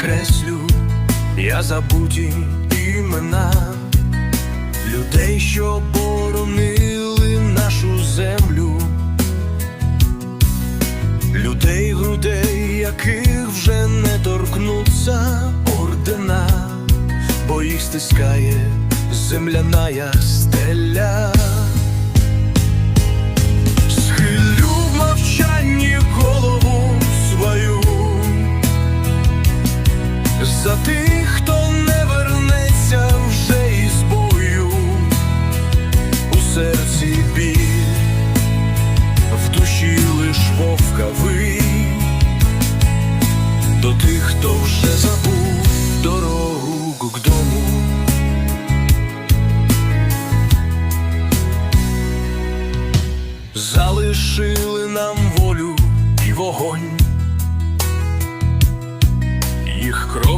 підкреслю, я забуті імена людей, що боронили нашу землю, людей, грудей, яких вже не торкнуться ордена, бо їх стискає земляная стеля. За тих, хто не вернеться вже із бою, у серці біль, в душі лиш вовкавий, до тих, хто вже забув дорогу к дому. Залишили нам волю і вогонь.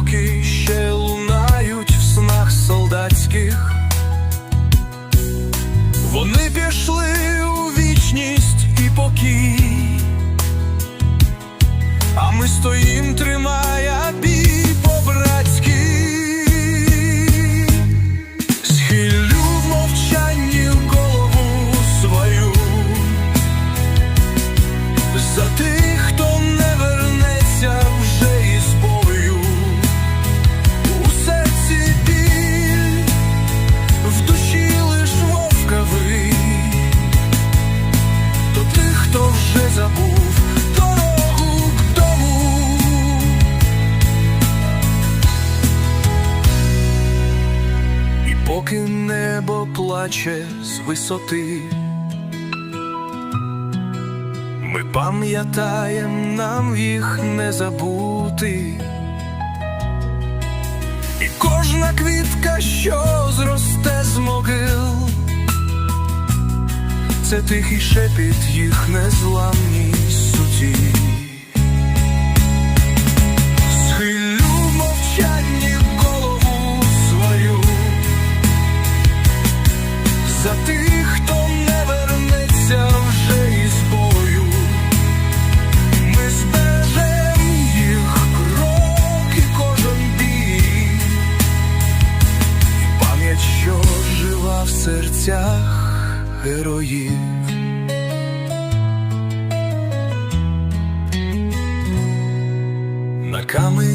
Кроки ще лунають в снах солдатських. Вони пішли у вічність і покій, а ми стоїм, тримая забув дорогу к дому. І поки небо плаче з висоти. Ми пам'ятаєм нам їх не забути. І кожна квітка, що зросте з могил, це тихий шепіт їх незламній суті. Схилю мовчанні голову свою хто не вернеться вже із бою. Ми збережем їх крок і кожен бій, пам'ять, що жила в серцях героїв. На камені